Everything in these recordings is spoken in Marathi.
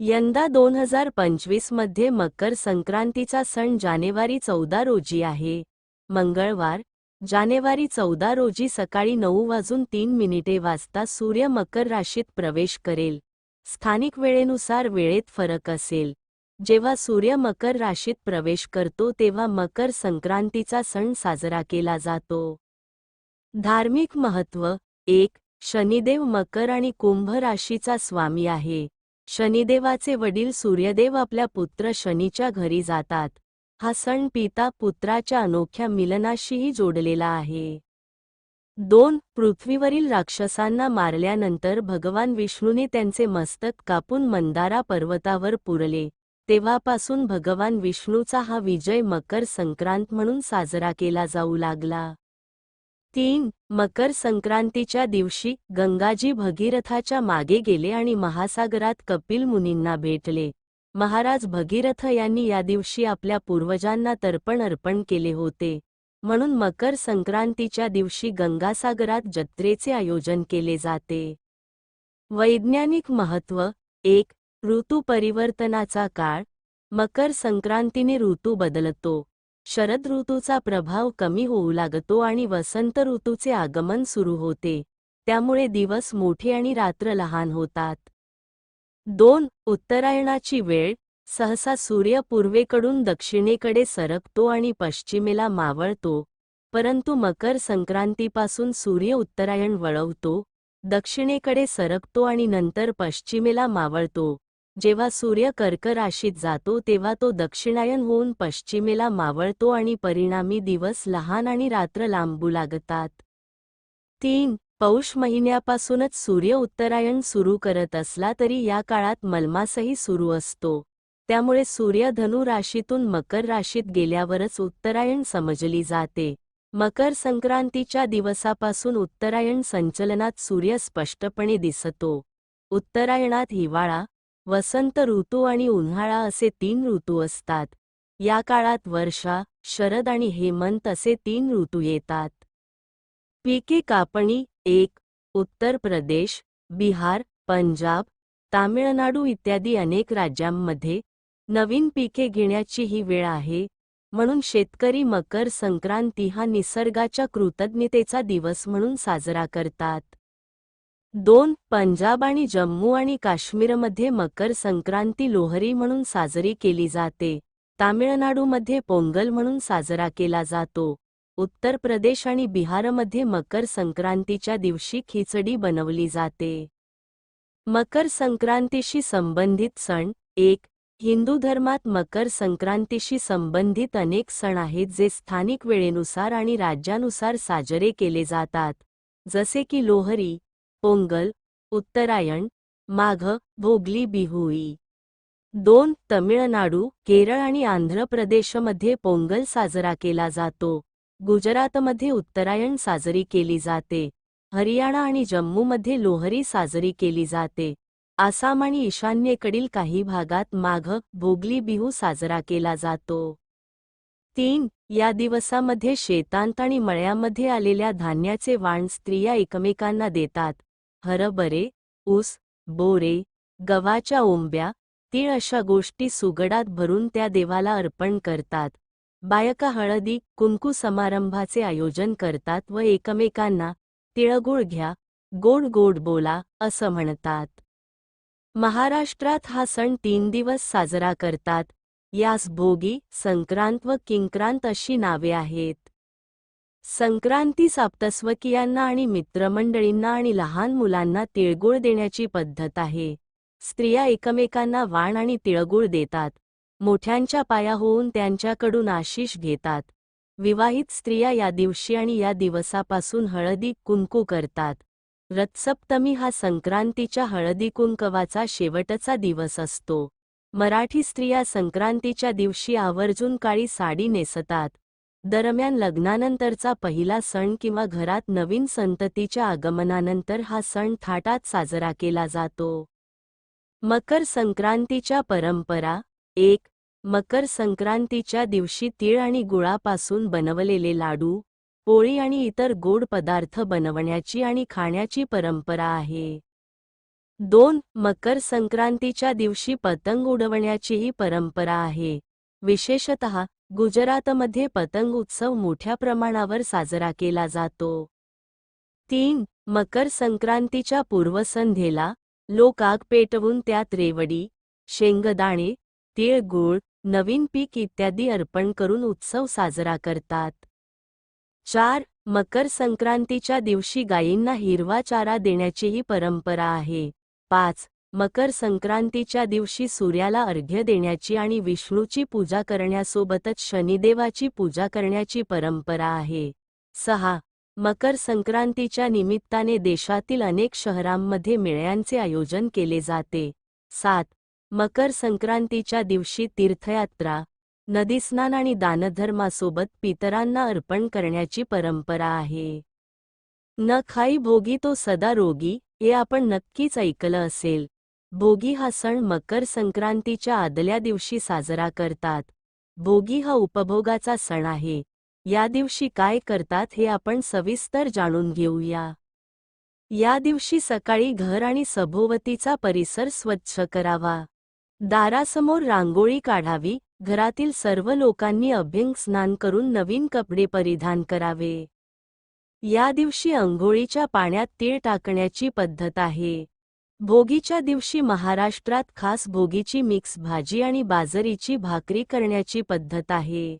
यंदा दोन हजार पंचवीसमध्ये मकर संक्रांतीचा सण जानेवारी चौदा रोजी आहे. मंगळवार जानेवारी चौदा रोजी सकाळी नऊ वाजून तीन मिनिटे वाजता सूर्य मकर राशीत प्रवेश करेल. स्थानिक वेळेनुसार वेळेत फरक असेल. जेव्हा सूर्य मकर राशीत प्रवेश करतो तेव्हा मकर संक्रांतीचा सण साजरा केला जातो. धार्मिक महत्त्व एक शनिदेव मकर आणि कुंभ राशीचा स्वामी आहे. शनिदेवाचे वडील सूर्यदेव आपल्या पुत्र शनीच्या घरी जातात. हा सण पिता पुत्राच्या अनोख्या मिलनाशीही जोडलेला आहे. दोन पृथ्वीवरील राक्षसांना मारल्यानंतर भगवान विष्णूने त्यांचे मस्तक कापून मंदारा पर्वतावर पुरले. तेव्हापासून भगवान विष्णूचा हा विजय मकर संक्रांत म्हणून साजरा केला जाऊ लागला. तीन मकर संक्रांतीच्या दिवशी गंगाजी भगीरथाच्या मागे गेले आणि महासागरात कपिल मुनींना भेटले. महाराज भगीरथ यांनी या दिवशी आपल्या पूर्वजांना तर्पण अर्पण केले होते. म्हणून मकर संक्रांतीच्या दिवशी गंगासागरात जत्रेचे आयोजन केले जाते. वैज्ञानिक महत्त्व एक ऋतू परिवर्तनाचा काळ मकर संक्रांतीने ऋतू बदलतो. शरद ऋतूचा प्रभाव कमी होऊ लागतो आणि वसंत ऋतूचे आगमन सुरू होते. त्यामुळे दिवस मोठे आणि रात्र लहान होतात. दोन उत्तरायणाची वेळ. सहसा सूर्य पूर्वेकडून दक्षिणेकडे सरकतो आणि पश्चिमेला मावळतो. परंतु मकर संक्रांतीपासून सूर्य उत्तरायण वळवतो. दक्षिणेकडे सरकतो आणि नंतर पश्चिमेला मावळतो. जेव्हा सूर्य कर्क राशीत जातो तेव्हा तो दक्षिणायन होऊन पश्चिमेला मावळतो आणि परिणामी दिवस लहान आणि रात्र लांबू लागतात. तीन पौष महिन्यापासूनच सूर्य उत्तरायण सुरू करत असला तरी या काळात मलमासही सुरू असतो. त्यामुळे सूर्य धनु राशीतून मकर राशीत गेल्यावरच उत्तरायण समजली जाते. मकर संक्रांतीच्या दिवसापासून उत्तरायण संचलनात सूर्य स्पष्टपणे दिसतो. उत्तरायणात हिवाळा वसंत ऋतू आणि उन्हाळा असे तीन ऋतू असतात. या काळात वर्षा शरद आणि हेमंत असे तीन ऋतू येतात. पिके कापणी एक उत्तर प्रदेश बिहार पंजाब तामिळनाडू इत्यादी अनेक राज्यांमध्ये नवीन पिके घेण्याची ही वेळ आहे. म्हणून शेतकरी मकर संक्रांती हा निसर्गाच्या कृतज्ञतेचा दिवस म्हणून साजरा करतात. दोन पंजाब आणि जम्मू आणि काश्मीरमध्ये मकर संक्रांती लोहरी म्हणून साजरी केली जाते. तामिळनाडूमध्ये पोंगल म्हणून साजरा केला जातो. उत्तर प्रदेश आणि बिहारमध्ये मकर संक्रांतीच्या दिवशी खिचडी बनवली जाते. मकर संक्रांतीशी संबंधित सण एक हिंदू धर्मात मकर संक्रांतीशी संबंधित अनेक सण आहेत जे स्थानिक वेळेनुसार आणि राज्यानुसार साजरे केले जातात. जसे की लोहरी पोंगल उत्तरायण माघ भोगली बिहुई. दोन तमिळनाडू केरळ आणि आंध्र प्रदेशमध्ये पोंगल साजरा केला जातो. गुजरातमध्ये उत्तरायण साजरी केली जाते. हरियाणा आणि जम्मूमध्ये लोहरी साजरी केली जाते. आसाम आणि ईशान्येकडील काही भागात माघ भोगली बिहू साजरा केला जातो. तीन या दिवसामध्ये शेतांत आणि मळ्यामध्ये आलेल्या धान्याचे वाण स्त्रिया एकमेकांना देतात. हरभरे ऊस बोरे गव्हाच्या ओंब्या तीळ अशा गोष्टी सुगडात भरून त्या देवाला अर्पण करतात. बायका हळदी कुंकू समारंभाचे आयोजन करतात व एकमेकांना तिळगुळ घ्या गोड गोड बोला असं म्हणतात. महाराष्ट्रात हा सण तीन दिवस साजरा करतात. यास भोगी संक्रांत व किंक्रांत अशी नावे आहेत. संक्रांती साप्तस्वकीयांना आणि मित्रमंडळींना आणि लहान मुलांना तिळगुळ देण्याची पद्धत आहे. स्त्रिया एकमेकांना वाण आणि तिळगुळ देतात. मोठ्यांच्या पाया होऊन त्यांच्याकडून आशिष घेतात. विवाहित स्त्रिया या दिवशी आणि या दिवसापासून हळदी कुंकू करतात. रथसप्तमी हा संक्रांतीच्या हळदी कुंकवाचा शेवटचा दिवस असतो. मराठी स्त्रिया संक्रांतीच्या दिवशी आवर्जून काळी साडी नेसतात. दरम्यान लग्नानंतरचा पहिला सण किंवा घरात नवीन संततीच्या आगमनानंतर हा सण थाटात साजरा केला जातो. मकर संक्रांतीच्या परंपरा. एक मकर संक्रांतीच्या दिवशी तीळ आणि गुळापासून बनवलेले लाडू पोळी आणि इतर गोड पदार्थ बनवण्याची आणि खाण्याची परंपरा आहे. दोन मकर संक्रांतीच्या दिवशी पतंग उडवण्याचीही परंपरा आहे. विशेषतः गुजरातमध्ये पतंग उत्सव मोठ्या प्रमाणावर साजरा केला जातो. तीन मकर संक्रांतीच्या पूर्वसंध्येला लोक आग पेटवून त्यात रेवडी शेंगदाणे तिळगुळ नवीन पीक इत्यादी अर्पण करून उत्सव साजरा करतात. चार मकर संक्रांतीच्या दिवशी गायींना हिरवा चारा देण्याचीही परंपरा आहे. पाच मकर संक्रांतीच्या दिवशी सूर्याला अर्घ्य देण्याची आणि विष्णूची पूजा करण्यासोबतच शनिदेवाची पूजा करण्याची परंपरा आहे. सहा. मकर संक्रांतीच्या निमित्ताने देशातील अनेक शहरांमध्ये मेळ्यांचे आयोजन केले जाते. सात. मकर संक्रांतीच्या दिवशी तीर्थयात्रा नदीस्नान आणि दानधर्मासोबत पितरांना अर्पण करण्याची परंपरा आहे. न खाई भोगी तो सदा रोगी हे आपण नक्कीच ऐकलं असेल. भोगी हा सण मकर संक्रांतीच्या आदल्या दिवशी साजरा करतात. भोगी हा उपभोगाचा सण आहे. या दिवशी काय करतात हे आपण सविस्तर जाणून घेऊया. या दिवशी सकाळी घर आणि सभोवतीचा परिसर स्वच्छ करावा. दारासमोर रांगोळी काढावी. घरातील सर्व लोकांनी अभ्यंग स्नान करून नवीन कपडे परिधान करावे. या दिवशी अंघोळीच्या पाण्यात तीळ टाकण्याची पद्धत आहे. भोगीच्या दिवशी महाराष्ट्रात खास भोगीची मिक्स भाजी आणि बाजरीची भाकरी करण्याची पद्धत आहे.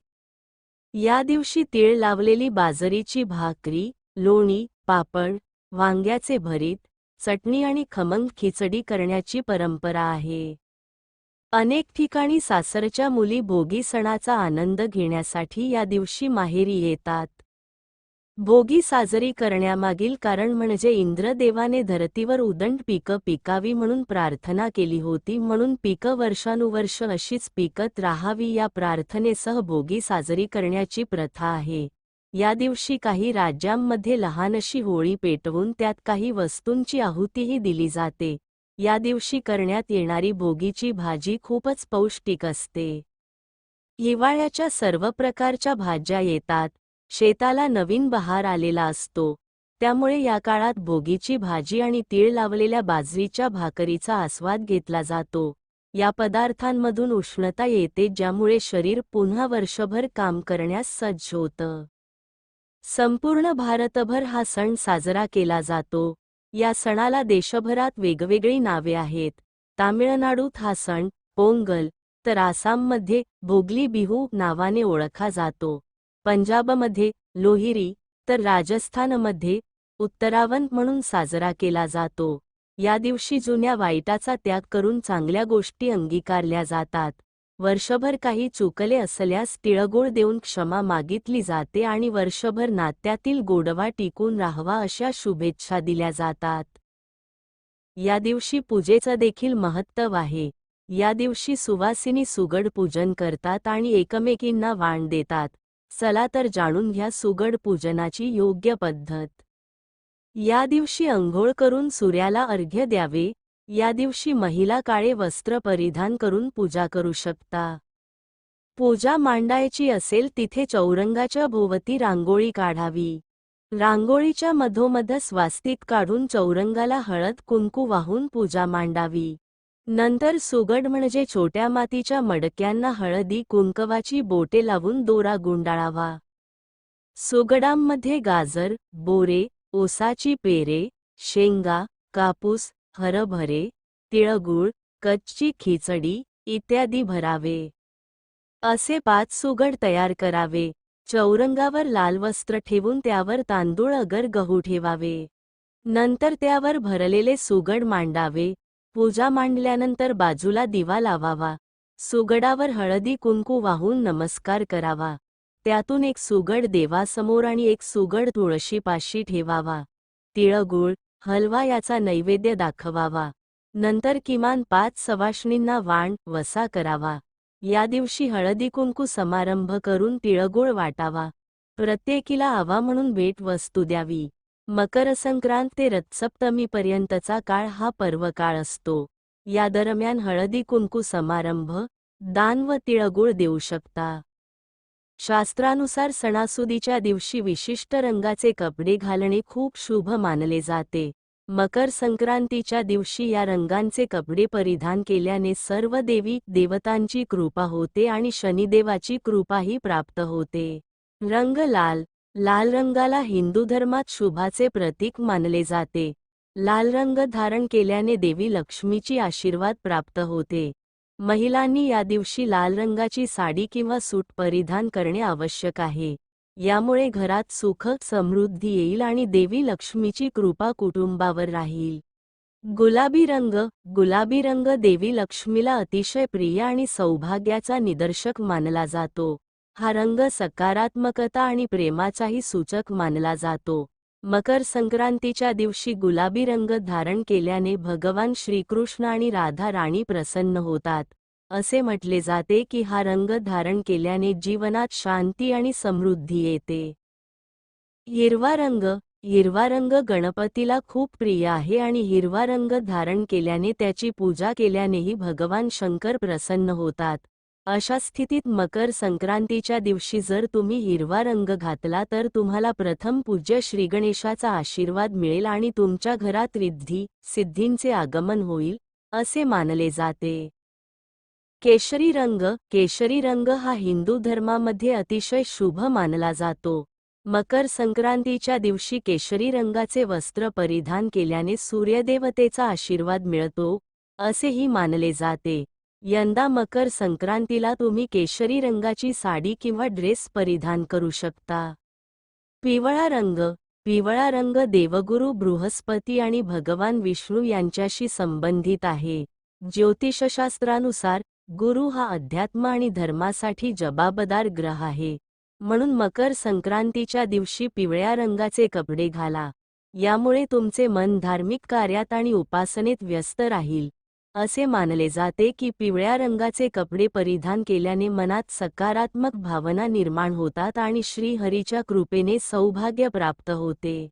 या दिवशी तीळ लावलेली बाजरीची भाकरी लोणी पापड वांग्याचे भरीत चटणी आणि खमंग खिचडी करण्याची परंपरा आहे. अनेक ठिकाणी सासरच्या मुली भोगी सणाचा आनंद घेण्यासाठी या दिवशी माहेरी येतात. भोगी साजरी करण्यामागील कारण म्हणजे इंद्रदेवाने धरतीवर उदंड पिकं पिकावी म्हणून प्रार्थना केली होती म्हणून पिकं वर्षानुवर्ष अशीच पिकत राहावी या प्रार्थनेसह भोगी साजरी करण्याची प्रथा आहे. या दिवशी काही राज्यांमध्ये लहानशी होळी पेटवून त्यात काही वस्तूंची आहुतीही दिली जाते. या दिवशी करण्यात येणारी भोगीची भाजी खूपच पौष्टिक असते. हिवाळ्याच्या सर्व प्रकारच्या भाज्या येतात. शेताला नवीन बहार आलेला असतो. त्यामुळे या काळात भोगीची भाजी आणि तीळ लावलेल्या बाजरीच्या भाकरीचा आस्वाद घेतला जातो. या पदार्थांमधून उष्णता येते ज्यामुळे शरीर पुन्हा वर्षभर काम करण्यास सज्ज होतं. संपूर्ण भारतभर हा सण साजरा केला जातो. या सणाला देशभरात वेगवेगळी नावे आहेत. तामिळनाडूत हा सण पोंगल तर आसाममध्ये भोगली बिहू नावाने ओळखा जातो. पंजाबमध्ये लोहिरी तर राजस्थानमध्ये उत्तरावंत म्हणून साजरा केला जातो. या दिवशी जुन्या वाईटाचा त्याग करून चांगल्या गोष्टी अंगीकारल्या जातात. वर्षभर काही चुकले असल्यास तिळगोळ देऊन क्षमा मागितली जाते आणि वर्षभर नात्यातील गोडवा टिकून राहावा अशा शुभेच्छा दिल्या जातात. या दिवशी पूजेचं देखील महत्त्व आहे. या दिवशी सुवासिनी सुगड पूजन करतात आणि एकमेकींना वाण देतात. चला तर जाणून घ्या सुगड पूजनाची योग्य पद्धत. या दिवशी अंघोळ करून सूर्याला अर्घ्य द्यावे या दिवशी महिला काळे वस्त्र परिधान करून पूजा करू शकता. पूजा मांडायची असेल तिथे चौरंगाच्या भोवती रांगोळी काढावी. रांगोळीच्या मधोमध स्वास्तिक काढून चौरंगाला हळद कुंकू वाहून पूजा मांडावी. नंतर सुगड म्हणजे छोट्या मातीच्या मडक्यांना हळदी कुंकवाची बोटे लावून दोरा गुंडाळावा. सुगडांमध्ये गाजर बोरे ओसाची पेरे शेंगा कापूस हरभरे तिळगुळ कच्ची खिचडी इत्यादी भरावे. असे पाच सुगड तयार करावे. चौरंगावर लाल वस्त्र ठेवून त्यावर तांदूळ अगर गहू ठेवावे. नंतर त्यावर भरलेले सुगड मांडावे. पूजा मांडल्यानंतर बाजूला दिवा लावावा. सुगडावर हळदी कुंकू वाहून नमस्कार करावा. त्यातून एक सुगड देवासमोर आणि एक सुगड तुळशीपाशी ठेवावा. तिळगुळ हलवा याचा नैवेद्य दाखवावा. नंतर किमान पाच सवाष्णींना वाण वसा करावा. या दिवशी हळदी कुंकू समारंभ करून तिळगुळ वाटावा. प्रत्येकीला आवा म्हणून भेट वस्तू द्यावी. मकर संक्रांत ते रथसप्तमीपर्यंतचा काळ हा पर्वकाळ असतो. या दरम्यान हळदी कुंकू समारंभ दान व तिळगुळ देऊ शकता. शास्त्रानुसार सणासुदीच्या दिवशी विशिष्ट रंगाचे कपडे घालणे खूप शुभ मानले जाते. मकर संक्रांतीच्या दिवशी या रंगांचे कपडे परिधान केल्याने सर्व देवी देवतांची कृपा होते आणि शनिदेवाची कृपाही प्राप्त होते. रंग लाल लाल रंगाला हिंदू धर्मात शुभाचे प्रतीक मानले जाते. लाल रंग धारण केल्याने देवी लक्ष्मीची आशीर्वाद प्राप्त होते. महिलांनी या दिवशी लाल रंगाची साडी किंवा सूट परिधान करणे आवश्यक आहे. यामुळे घरात सुख समृद्धी येईल आणि देवी लक्ष्मीची कृपा कुटुंबावर राहील. गुलाबी रंग गुलाबी रंग देवी लक्ष्मीला अतिशय प्रिय आणि सौभाग्याचा निदर्शक मानला जातो. हा रंग सकारात्मकता आणि प्रेमाचाही सूचक मानला जातो. मकर संक्रांतीच्या दिवशी गुलाबी रंग धारण केल्याने भगवान श्रीकृष्ण आणि राधा राणी प्रसन्न होतात. असे म्हटले जाते की हा रंग धारण केल्याने जीवनात शांती आणि समृद्धी येते. हिरवा रंग हिरवा रंग गणपतीला खूप प्रिय आहे आणि हिरवा रंग धारण केल्याने त्याची पूजा केल्यानेही भगवान शंकर प्रसन्न होतात. अशा स्थितीत मकर संक्रांतीच्या दिवशी जर तुम्ही हिरवा रंग घातला तर तुम्हाला प्रथम पूज्य श्रीगणेशाचा आशीर्वाद मिळेल आणि तुमच्या घरात रिद्धी सिद्धींचे आगमन होईल असे मानले जाते. केशरी रंग केशरी रंग हा हिंदू धर्मामध्ये अतिशय शुभ मानला जातो. मकर संक्रांतीच्या दिवशी केशरी रंगाचे वस्त्र परिधान केल्याने सूर्यदेवतेचा आशीर्वाद मिळतो असेही मानले जाते. यंदा मकर संक्रांतीला तुम्ही केशरी रंगाची साडी किंवा ड्रेस परिधान करू शकता. पिवळा रंग पिवळा रंग देवगुरु बृहस्पती आणि भगवान विष्णू यांच्याशी संबंधित आहे. ज्योतिषशास्त्रानुसार गुरु हा अध्यात्म आणि धर्मासाठी जबाबदार ग्रह आहे. म्हणून मकर संक्रांतीच्या दिवशी पिवळ्या रंगाचे कपडे घाला. यामुळे तुमचे मन धार्मिक कार्यात आणि उपासनेत व्यस्त राहील. असे मानले जाते की पिवळ्या रंगाचे कपडे परिधान केल्याने मनात सकारात्मक भावना निर्माण होतात आणि श्रीहरीच्या कृपेने सौभाग्य प्राप्त होते.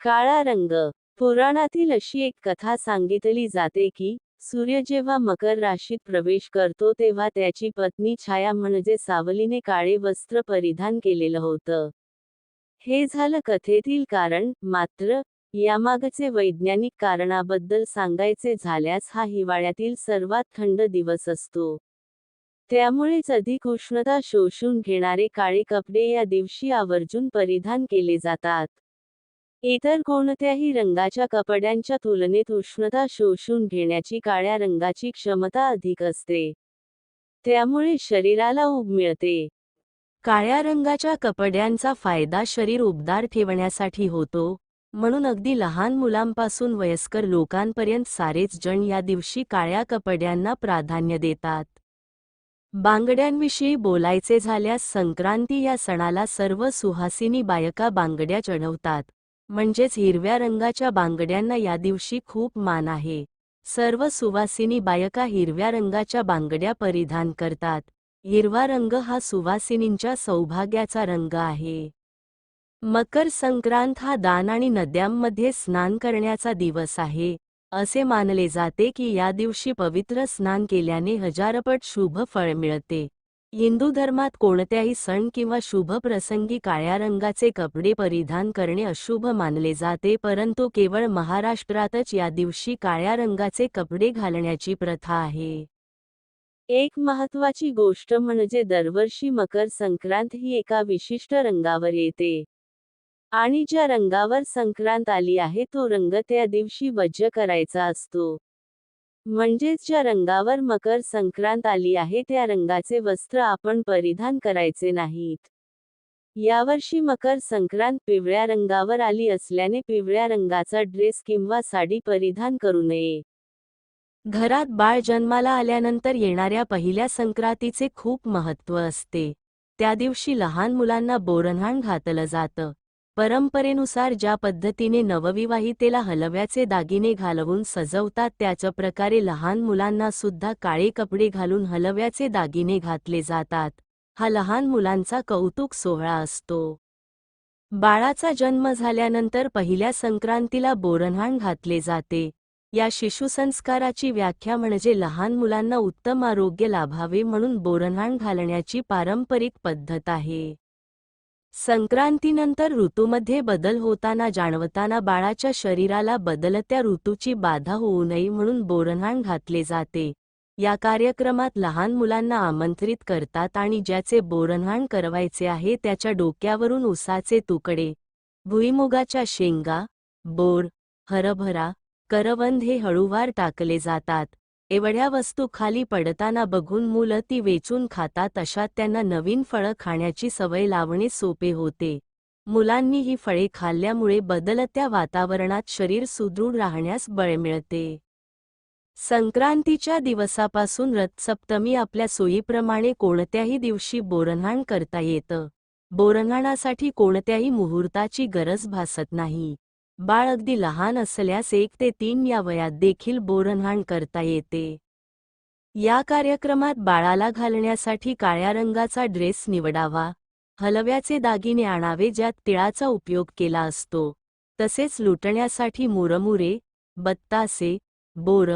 काळा रंग. पुराणातील अशी एक कथा सांगितली जाते की सूर्य जेव्हा मकर राशीत प्रवेश करतो तेव्हा त्याची पत्नी छाया म्हणजे सावलीने काळे वस्त्र परिधान केलेलं होतं. हे झालं कथेतील कारण मात्र यामागचे वैज्ञानिक कारणाबद्दल सांगायचे झाल्यास हा हिवाळ्यातील सर्वात थंड दिवस असतो. त्यामुळेच अधिक उष्णता शोषून घेणारे काळे कपडे या दिवशी आवर्जून परिधान केले जातात. इतर कोणत्याही रंगाच्या कपड्यांच्या तुलनेत उष्णता शोषून घेण्याची काळ्या रंगाची क्षमता अधिक असते. त्यामुळे शरीराला उब मिळते. काळ्या रंगाच्या कपड्यांचा फायदा शरीर उबदार ठेवण्यासाठी होतो. म्हणून अगदी लहान मुलांपासून वयस्कर लोकांपर्यंत सारेच जण या दिवशी काळ्या कपड्यांना प्राधान्य देतात. बांगड्यांविषयी बोलायचे झाल्यास संक्रांती या सणाला सर्व सुहासिनी बायका बांगड्या चढवतात. म्हणजेच हिरव्या रंगाच्या बांगड्यांना या दिवशी खूप मान आहे. सर्व सुवासिनी बायका हिरव्या रंगाच्या बांगड्या परिधान करतात. हिरवा रंग हा सुवासिनींच्या सौभाग्याचा रंग आहे. मकर संक्रांत हा दान आणि नद्यांमध्ये स्नान करण्याचा दिवस आहे. असे मानले जाते की या दिवशी पवित्र स्नान केल्याने हजारपट शुभ फळ मिळते. हिंदू धर्मात कोणत्याही सण किंवा शुभ प्रसंगी काळ्या रंगाचे कपडे परिधान करणे अशुभ मानले जाते परंतु केवळ महाराष्ट्रातच या दिवशी काळ्या रंगाचे कपडे घालण्याची प्रथा आहे. एक महत्वाची गोष्ट म्हणजे दरवर्षी मकर संक्रांत ही एका विशिष्ट रंगावर येते. आणि ज्या रंगावर संक्रांत आली आहे तो रंग त्या दिवशी वज्ज करायचा असतो. म्हणजेच ज्या रंगावर मकर संक्रांत आली आहे त्या रंगाचे वस्त्र आपण परिधान करायचे नाहीत. यावर्षी मकर संक्रांत पिवळ्या रंगावर आली असल्याने पिवळ्या रंगाचा ड्रेस किंवा साडी परिधान करू नये. घरात बाळ जन्माला आल्यानंतर येणाऱ्या पहिल्या संक्रांतीचे खूप महत्त्व असते. त्या दिवशी लहान मुलांना बोरन्हाण घातलं जातं. परंपरेनुसार ज्या पद्धतीने नवविवाहितेला हलव्याचे दागिने घालवून सजवतात त्याच प्रकारे लहान मुलांना सुद्धा काळे कपडे घालून हलव्याचे दागिने घातले जातात. हा लहान मुलांचा कौतुक सोहळा असतो. बाळाचा जन्म झाल्यानंतर पहिल्या संक्रांतीला बोरन्हाण घातले जाते. या शिशुसंस्काराची व्याख्या म्हणजे लहान मुलांना उत्तम आरोग्य लाभावे म्हणून बोरन्हाण घालण्याची पारंपरिक पद्धत आहे. संक्रांतीनंतर ऋतूमध्ये बदल होताना जाणवताना बाळाच्या शरीराला बदलत्या ऋतूची बाधा होऊ नये म्हणून बोरन्हाण घातले जाते. या कार्यक्रमात लहान मुलांना आमंत्रित करतात आणि ज्याचे बोरन्हाण करवायचे आहे त्याच्या डोक्यावरून उसाचे तुकडे भुईमुगाच्या शेंगा बोर हरभरा करवंद हे हळूवार टाकले जातात. एवढ्या वस्तू खाली पडताना बघून मुलं ती वेचून खातात अशा त्यांना नवीन फळं खाण्याची सवय लावणे सोपे होते. मुलांनी ही फळे खाल्ल्यामुळे बदलत्या वातावरणात शरीर सुदृढ राहण्यास बळ मिळते. संक्रांतीच्या दिवसापासून रथसप्तमी आपल्या सोयीप्रमाणे कोणत्याही दिवशी बोरन्हाण करता येतं. बोरन्हाणासाठी कोणत्याही मुहूर्ताची गरज भासत नाही. बाळ अगदी लहान असल्यास एक ते तीन या वयात देखील बोरणहाण करता येते. या कार्यक्रमात बाळाला घालण्यासाठी काळ्या रंगाचा ड्रेस निवडावा हलव्याचे दागिने आणावे ज्यात तिळाचा उपयोग केला असतो. तसेच लुटण्यासाठी मुरमुरे बत्तासे बोर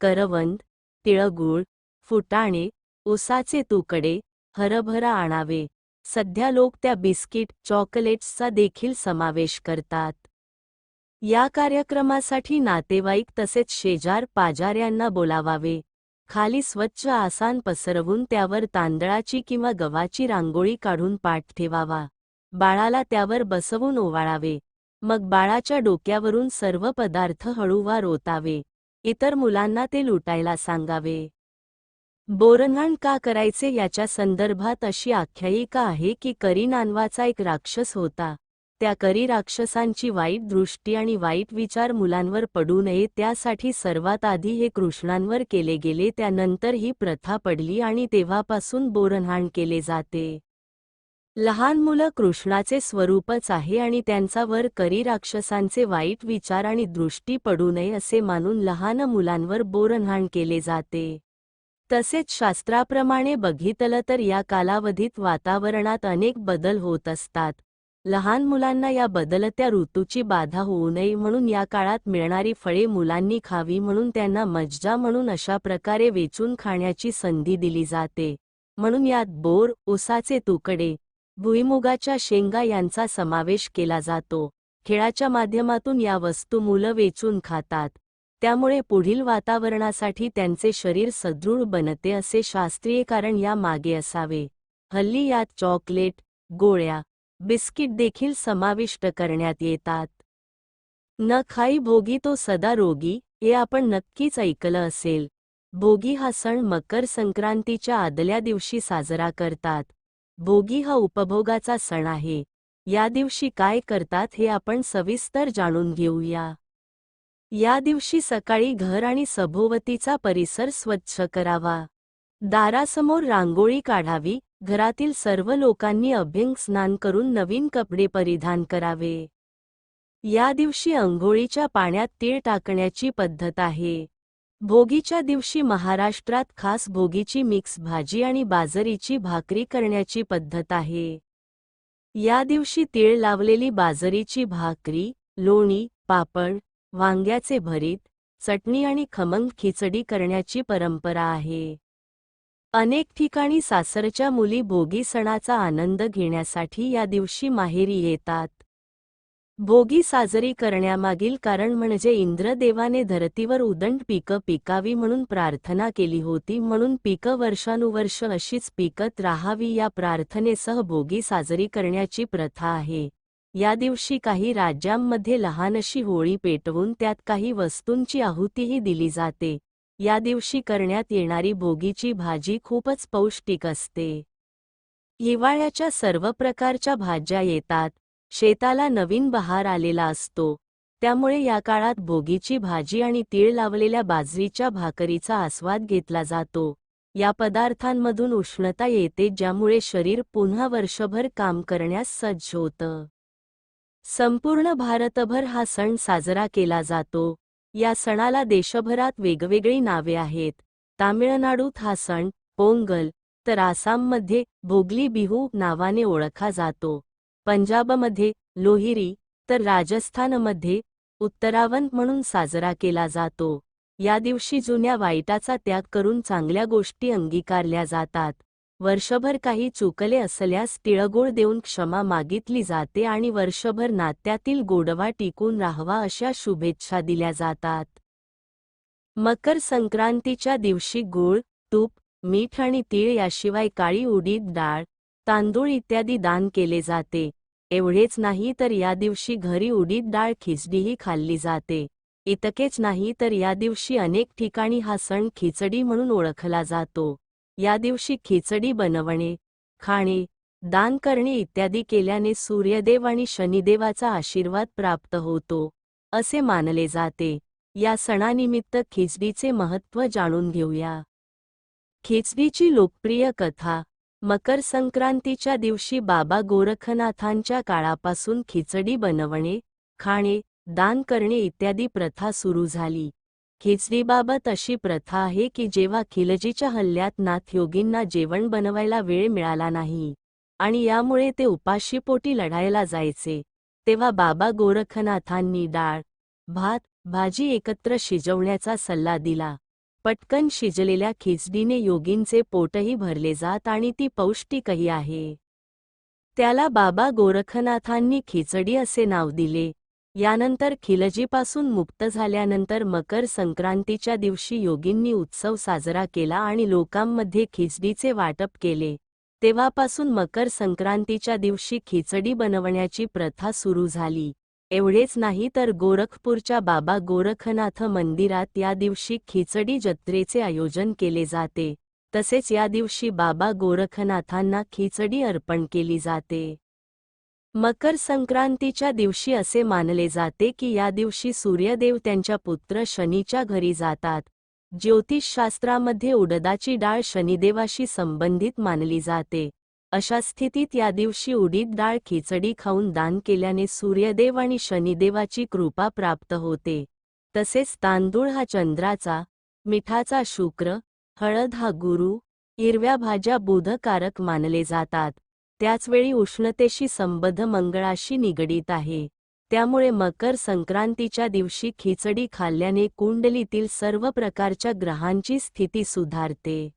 करवंद तिळगुळ फुटाणे उसाचे तुकडे हरभरा आणावे. सध्या लोक त्या बिस्किट चॉकलेट्सचा देखील समावेश करतात. या कार्यक्रमासाठी नातेवाईक तसेच शेजार पाजाऱ्यांना बोलावावे. खाली स्वच्छ आसान पसरवून त्यावर तांदळाची किंवा गव्हाची रांगोळी काढून पाठ ठेवावा. बाळाला त्यावर बसवून ओवाळावे. मग बाळाच्या डोक्यावरून सर्व पदार्थ हळूवार ओतावे इतर मुलांना ते लुटायला सांगावे. बोरन्हाण का करायचे याच्या संदर्भात अशी आख्यायिका आहे की करी नानवाचा एक राक्षस होता. त्या करी राक्षसांची वाईट दृष्टी आणि वाईट विचार मुलांवर पडू नये त्यासाठी सर्वात आधी हे कृष्णांवर केले गेले त्यानंतर ही प्रथा पडली आणि तेव्हापासून बोरणहाण केले जाते. लहान मुलं कृष्णाचे स्वरूपच आहे आणि त्यांचा वर करी राक्षसांचे वाईट विचार आणि दृष्टी पडू नये असे मानून लहान मुलांवर बोरणहाण केले जाते. तसेच शास्त्राप्रमाणे बघितलं तर या कालावधीत वातावरणात अनेक बदल होत असतात. लहान मुलांना या बदलत्या ऋतूची बाधा होऊ नये म्हणून या काळात मिळणारी फळे मुलांनी खावी म्हणून त्यांना मज्जा म्हणून अशा प्रकारे वेचून खाण्याची संधी दिली जाते. म्हणून यात बोर ओसाचे तुकडे भुईमुगाच्या शेंगा यांचा समावेश केला जातो. खेळाच्या माध्यमातून या वस्तू मुलं वेचून खातात. त्यामुळे पुढील वातावरणासाठी त्यांचे शरीर सदृढ बनते असे शास्त्रीय कारण या मागे असावे. हल्ली यात चॉकलेट गोळ्या बिस्किट देखील समाविष्ट करण्यात येतात. न खाई भोगी तो सदा रोगी हे आपण नक्कीच ऐकलं असेल. भोगी हा सण मकर संक्रांतीच्या आदल्या दिवशी साजरा करतात. भोगी हा उपभोगाचा सण आहे. या दिवशी काय करतात हे आपण सविस्तर जाणून घेऊया. या दिवशी सकाळी घर आणि सभोवतीचा परिसर स्वच्छ करावा. दारासमोर रांगोळी काढावी घरातील सर्व लोकांनी अभ्यंग स्नान करून नवीन कपडे परिधान करावे. या दिवशी अंघोळीच्या पाण्यात तीळ टाकण्याची पद्धत आहे. भोगीच्या दिवशी महाराष्ट्रात खास भोगीची मिक्स भाजी आणि बाजरीची भाकरी करण्याची पद्धत आहे. या दिवशी तीळ लावलेली बाजरीची भाकरी लोणी पापड वांग्याचे भरीत चटणी आणि खमंग खिचडी करण्याची परंपरा आहे. अनेक ठिकाणी सासरच्या मुली भोगी सणाचा आनंद घेण्यासाठी या दिवशी माहेरी येतात. भोगी साजरी करण्यामागील कारण म्हणजे इंद्रदेवाने धरतीवर उदंड पिकं पिकावी म्हणून प्रार्थना केली होती म्हणून पिकं वर्षानुवर्ष अशीच पिकत राहावी या प्रार्थनेसह भोगी साजरी करण्याची प्रथा आहे. या दिवशी काही राज्यांमध्ये लहानशी होळी पेटवून त्यात काही वस्तूंची आहुतीही दिली जाते. या दिवशी करण्यात येणारी भोगीची भाजी खूपच पौष्टिक असते. हिवाळ्याच्या सर्व प्रकारच्या भाज्या येतात. शेताला नवीन बहार आलेला असतो. त्यामुळे या काळात भोगीची भाजी आणि तीळ लावलेल्या बाजरीच्या भाकरीचा आस्वाद घेतला जातो. या पदार्थांमधून उष्णता येते ज्यामुळे शरीर पुन्हा वर्षभर काम करण्यास सज्ज होतं. संपूर्ण भारतभर हा सण साजरा केला जातो. या सणाला देशभरात वेगवेगळी नावे आहेत. तामिळनाडूत हा सण पोंगल तर आसाममध्ये भोगली बिहू नावाने ओळखा जातो. पंजाबमध्ये लोहिरी तर राजस्थानमध्ये उत्तरावंत म्हणून साजरा केला जातो. या दिवशी जुन्या वाईटाचा त्याग करून चांगल्या गोष्टी अंगीकारल्या जातात. वर्षभर काही चुकले असल्यास तिळगुळ देऊन क्षमा मागितली जाते आणि वर्षभर नात्यातील गोडवा टिकून राहावा अशा शुभेच्छा दिल्या जातात. मकर संक्रांतीच्या दिवशी गूळ तूप मीठ आणि तीळ याशिवाय काळी उडीद डाळ तांदूळ इत्यादी दान केले जाते. एवढेच नाही तर या दिवशी घरी उडीद डाळ खिचडीही खाल्ली जाते. इतकेच नाही तर या दिवशी अनेक ठिकाणी हा सण खिचडी म्हणून ओळखला जातो. या दिवशी खिचडी बनवणे खाणे दान करणे इत्यादी केल्याने सूर्यदेव आणि शनिदेवाचा आशीर्वाद प्राप्त होतो असे मानले जाते. या सणानिमित्त खिचडीचे महत्त्व जाणून घेऊया. खिचडीची लोकप्रिय कथा मकर संक्रांतीच्या दिवशी बाबा गोरखनाथांच्या काळापासून खिचडी बनवणे खाणे दान करणे इत्यादी प्रथा सुरू झाली. खिचडीबाबत अशी प्रथा आहे की जेव्हा खिलजीच्या हल्ल्यात नाथ योगींना जेवण बनवायला वेळ मिळाला नाही आणि यामुळे ते उपाशीपोटी लढायला जायचे तेव्हा बाबा गोरखनाथांनी डाळ भात भाजी एकत्र शिजवण्याचा सल्ला दिला. पटकन शिजलेल्या खिचडीने योगींचे पोटही भरले जात आणि ती पौष्टिकही आहे. त्याला बाबा गोरखनाथांनी खिचडी असे नाव दिले यानंतर खिलजीपासून मुक्त झाल्यानंतर मकर संक्रांतीच्या दिवशी योगींनी उत्सव साजरा केला आणि लोकांमध्ये खिचडीचे वाटप केले. तेव्हापासून मकर संक्रांतीच्या दिवशी खिचडी बनवण्याची प्रथा सुरू झाली. एवढेच नाही तर गोरखपूरच्या बाबा गोरखनाथ मंदिरात या दिवशी खिचडी जत्रेचे आयोजन केले जाते. तसेच या दिवशी बाबा गोरखनाथांना खिचडी अर्पण केली जाते. मकर संक्रांतीच्या दिवशी असे मानले जाते की या दिवशी सूर्यदेव त्यांच्या पुत्र शनीच्या घरी जातात. ज्योतिषशास्त्रामध्ये उडदाची डाळ शनिदेवाशी संबंधित मानली जाते. अशा स्थितीत या दिवशी उडीद डाळ खिचडी खाऊन दान केल्याने सूर्यदेव आणि शनिदेवाची कृपा प्राप्त होते. तसेच तांदूळ हा चंद्राचा मिठाचा शुक्र हळद हा गुरु हिरव्या भाज्या बुधकारक मानले जातात. त्याचवेळी उष्णतेशी संबद्ध मंगळाशी निगडीत आहे. त्यामुळे मकर संक्रांतीच्या दिवशी खिचडी खाल्ल्याने कुंडलीतील सर्व प्रकारच्या ग्रहांची स्थिती सुधारते.